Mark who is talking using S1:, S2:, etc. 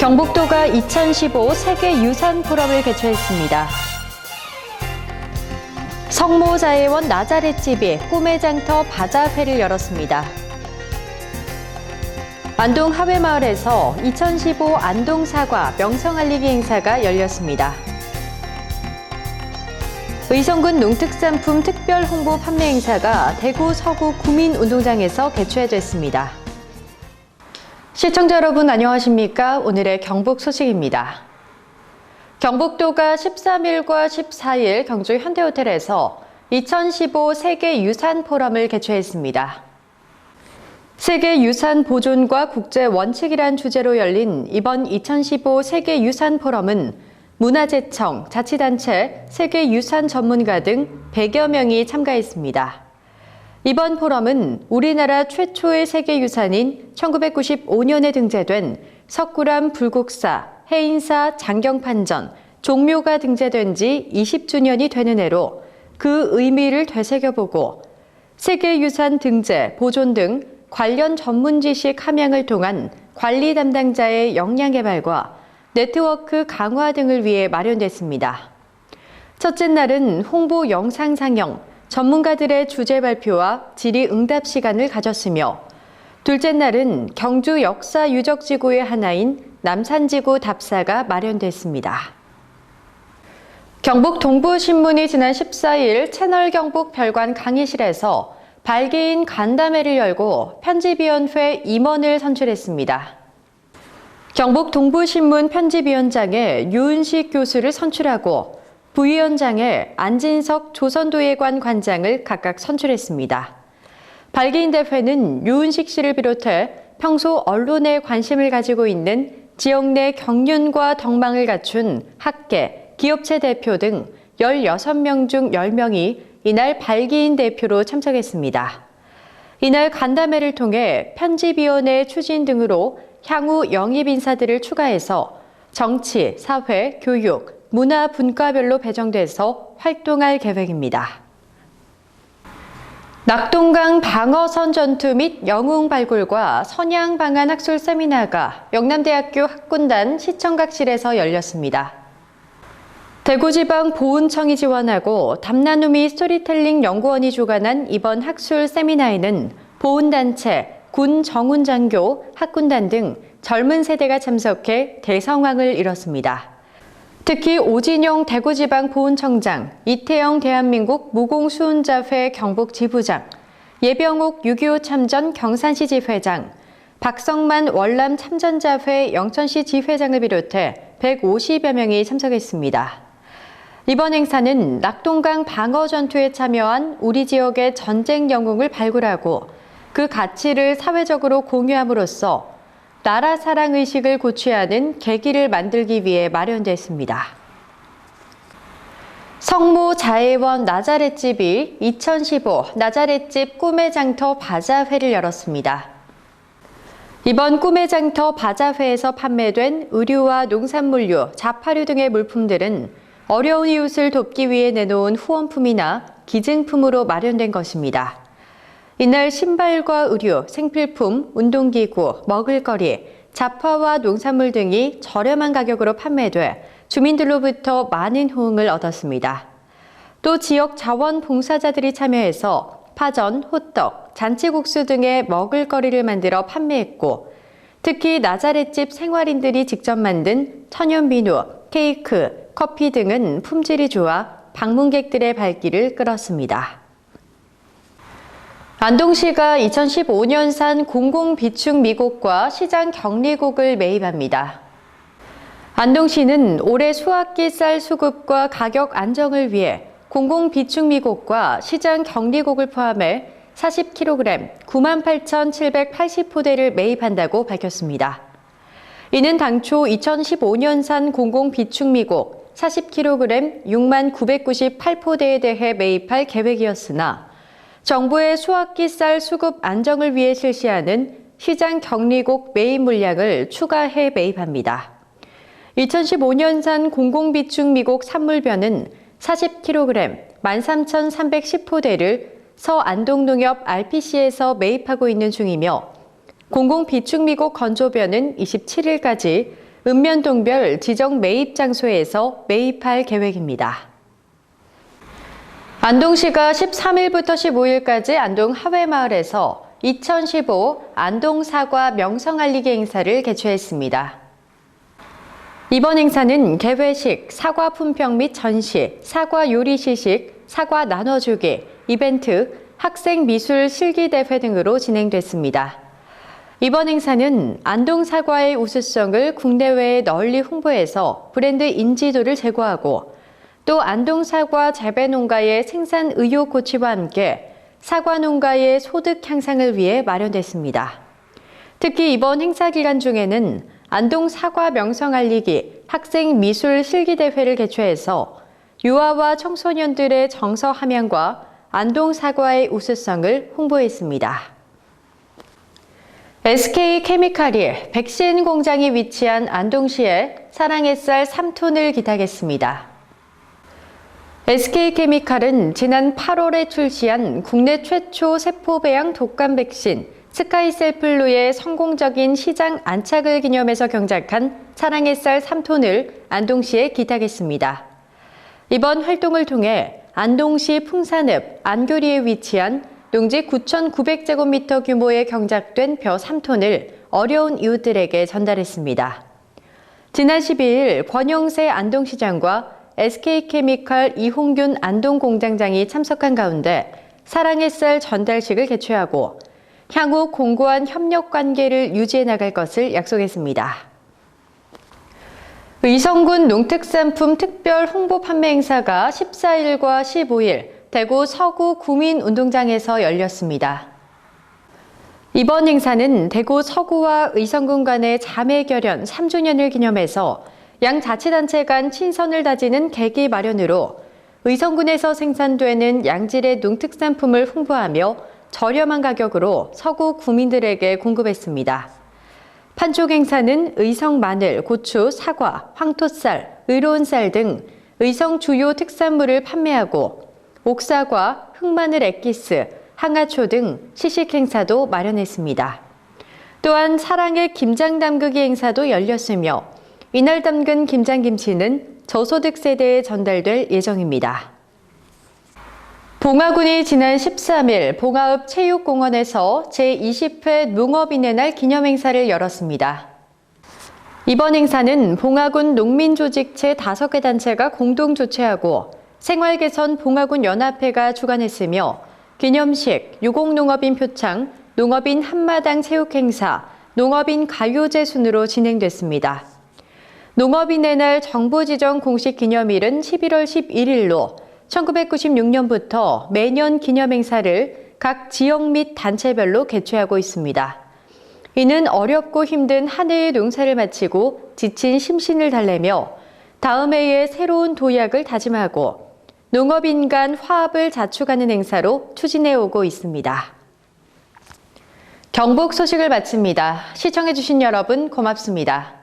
S1: 경북도가 2015 세계 유산 포럼을 개최했습니다. 성모자애원 나자렛집이 꿈의 장터 바자회를 열었습니다. 안동 하회마을에서 2015 안동 사과 명성 알리기 행사가 열렸습니다. 의성군 농특산품 특별 홍보 판매 행사가 대구 서구 구민운동장에서 개최됐습니다. 시청자 여러분 안녕하십니까? 오늘의 경북 소식입니다. 경북도가 13일과 14일 경주 현대호텔에서 2015 세계 유산 포럼을 개최했습니다. 세계 유산 보존과 국제 원칙이란 주제로 열린 이번 2015 세계 유산 포럼은 문화재청, 자치단체, 세계 유산 전문가 등 100여 명이 참가했습니다. 이번 포럼은 우리나라 최초의 세계유산인 1995년에 등재된 석굴암 불국사, 해인사 장경판전, 종묘가 등재된 지 20주년이 되는 해로 그 의미를 되새겨보고 세계유산 등재, 보존 등 관련 전문 지식 함양을 통한 관리 담당자의 역량 개발과 네트워크 강화 등을 위해 마련됐습니다. 첫째 날은 홍보 영상 상영, 전문가들의 주제 발표와 질의 응답 시간을 가졌으며 둘째 날은 경주 역사 유적지구의 하나인 남산지구 답사가 마련됐습니다. 경북 동부신문이 지난 14일 채널 경북 별관 강의실에서 발기인 간담회를 열고 편집위원회 임원을 선출했습니다. 경북 동부신문 편집위원장에 유은식 교수를 선출하고 부위원장에 안진석 조선도예관 관장을 각각 선출했습니다. 발기인 대회는 유은식 씨를 비롯해 평소 언론에 관심을 가지고 있는 지역 내 경륜과 덕망을 갖춘 학계, 기업체 대표 등 16명 중 10명이 이날 발기인 대표로 참석했습니다. 이날 간담회를 통해 편집위원회 추진 등으로 향후 영입 인사들을 추가해서 정치, 사회, 교육, 문화 분과별로 배정돼서 활동할 계획입니다. 낙동강 방어선 전투 및 영웅 발굴과 선양 방안 학술 세미나가 영남대학교 학군단 시청각실에서 열렸습니다. 대구지방 보훈청이 지원하고 담나누미 스토리텔링 연구원이 주관한 이번 학술 세미나에는 보훈단체, 군 정훈장교, 학군단 등 젊은 세대가 참석해 대성황을 이뤘습니다. 특히 오진용 대구지방 보훈청장, 이태영 대한민국 무공수훈자회 경북 지부장, 예병옥 6.25 참전 경산시 지회장, 박성만 월남 참전자회 영천시 지회장을 비롯해 150여 명이 참석했습니다. 이번 행사는 낙동강 방어 전투에 참여한 우리 지역의 전쟁 영웅을 발굴하고 그 가치를 사회적으로 공유함으로써 나라 사랑 의식을 고취하는 계기를 만들기 위해 마련됐습니다. 성모 자애원 나자렛집이 2015 나자렛집 꿈의 장터 바자회를 열었습니다. 이번 꿈의 장터 바자회에서 판매된 의류와 농산물류, 자파류 등의 물품들은 어려운 이웃을 돕기 위해 내놓은 후원품이나 기증품으로 마련된 것입니다. 이날 신발과 의류, 생필품, 운동기구, 먹을거리, 잡화와 농산물 등이 저렴한 가격으로 판매돼 주민들로부터 많은 호응을 얻었습니다. 또 지역 자원 봉사자들이 참여해서 파전, 호떡, 잔치국수 등의 먹을거리를 만들어 판매했고 특히 나자렛집 생활인들이 직접 만든 천연 비누, 케이크, 커피 등은 품질이 좋아 방문객들의 발길을 끌었습니다. 안동시가 2015년산 공공비축 미곡과 시장 격리곡을 매입합니다. 안동시는 올해 수학기 쌀 수급과 가격 안정을 위해 공공비축 미곡과 시장 격리곡을 포함해 40kg 98,780포대를 매입한다고 밝혔습니다. 이는 당초 2015년산 공공비축 미곡 40kg 6만 998포대에 대해 매입할 계획이었으나 정부의 수학기 쌀 수급 안정을 위해 실시하는 시장 격리곡 매입 물량을 추가해 매입합니다. 2015년산 공공비축 미곡 산물변은 40kg 13,310호대를 서안동농협 RPC에서 매입하고 있는 중이며 공공비축 미곡 건조변은 27일까지 읍면동별 지정 매입 장소에서 매입할 계획입니다. 안동시가 13일부터 15일까지 안동 하회마을에서 2015 안동 사과 명성 알리기 행사를 개최했습니다. 이번 행사는 개회식, 사과 품평 및 전시, 사과 요리 시식, 사과 나눠주기, 이벤트, 학생 미술 실기 대회 등으로 진행됐습니다. 이번 행사는 안동 사과의 우수성을 국내외에 널리 홍보해서 브랜드 인지도를 제고하고 또 안동 사과 재배 농가의 생산 의욕 고취와 함께 사과 농가의 소득 향상을 위해 마련됐습니다. 특히 이번 행사 기간 중에는 안동 사과 명성 알리기 학생 미술 실기 대회를 개최해서 유아와 청소년들의 정서 함양과 안동 사과의 우수성을 홍보했습니다. SK 케미칼이 백신 공장이 위치한 안동시에 사랑의 쌀 3톤을 기탁했습니다. SK케미칼은 지난 8월에 출시한 국내 최초 세포 배양 독감 백신 스카이셀플루의 성공적인 시장 안착을 기념해서 경작한 사랑의 쌀 3톤을 안동시에 기탁했습니다. 이번 활동을 통해 안동시 풍산읍 안교리에 위치한 농지 9,900제곱미터 규모의 경작된 벼 3톤을 어려운 이웃들에게 전달했습니다. 지난 12일 권영세 안동시장과 SK케미칼 이홍균 안동공장장이 참석한 가운데 사랑의 쌀 전달식을 개최하고 향후 공고한 협력 관계를 유지해 나갈 것을 약속했습니다. 의성군 농특산품 특별 홍보 판매 행사가 14일과 15일 대구 서구 구민운동장에서 열렸습니다. 이번 행사는 대구 서구와 의성군 간의 자매 결연 3주년을 기념해서 양 자치단체 간 친선을 다지는 계기 마련으로 의성군에서 생산되는 양질의 농특산품을 홍보하며 저렴한 가격으로 서구 구민들에게 공급했습니다. 판촉 행사는 의성 마늘, 고추, 사과, 황토쌀, 의로운 쌀 등 의성 주요 특산물을 판매하고 옥사과, 흑마늘 액기스, 항아초 등 시식 행사도 마련했습니다. 또한 사랑의 김장 담그기 행사도 열렸으며 이날 담근 김장김치는 저소득 세대에 전달될 예정입니다. 봉화군이 지난 13일 봉화읍 체육공원에서 제20회 농업인의 날 기념행사를 열었습니다. 이번 행사는 봉화군 농민조직체 5개 단체가 공동 주최하고 생활개선 봉화군 연합회가 주관했으며 기념식, 유공농업인 표창, 농업인 한마당 체육행사, 농업인 가요제 순으로 진행됐습니다. 농업인의 날 정부 지정 공식 기념일은 11월 11일로 1996년부터 매년 기념행사를 각 지역 및 단체별로 개최하고 있습니다. 이는 어렵고 힘든 한 해의 농사를 마치고 지친 심신을 달래며 다음 해에 새로운 도약을 다짐하고 농업인 간 화합을 자축하는 행사로 추진해 오고 있습니다. 경북 소식을 마칩니다. 시청해주신 여러분 고맙습니다.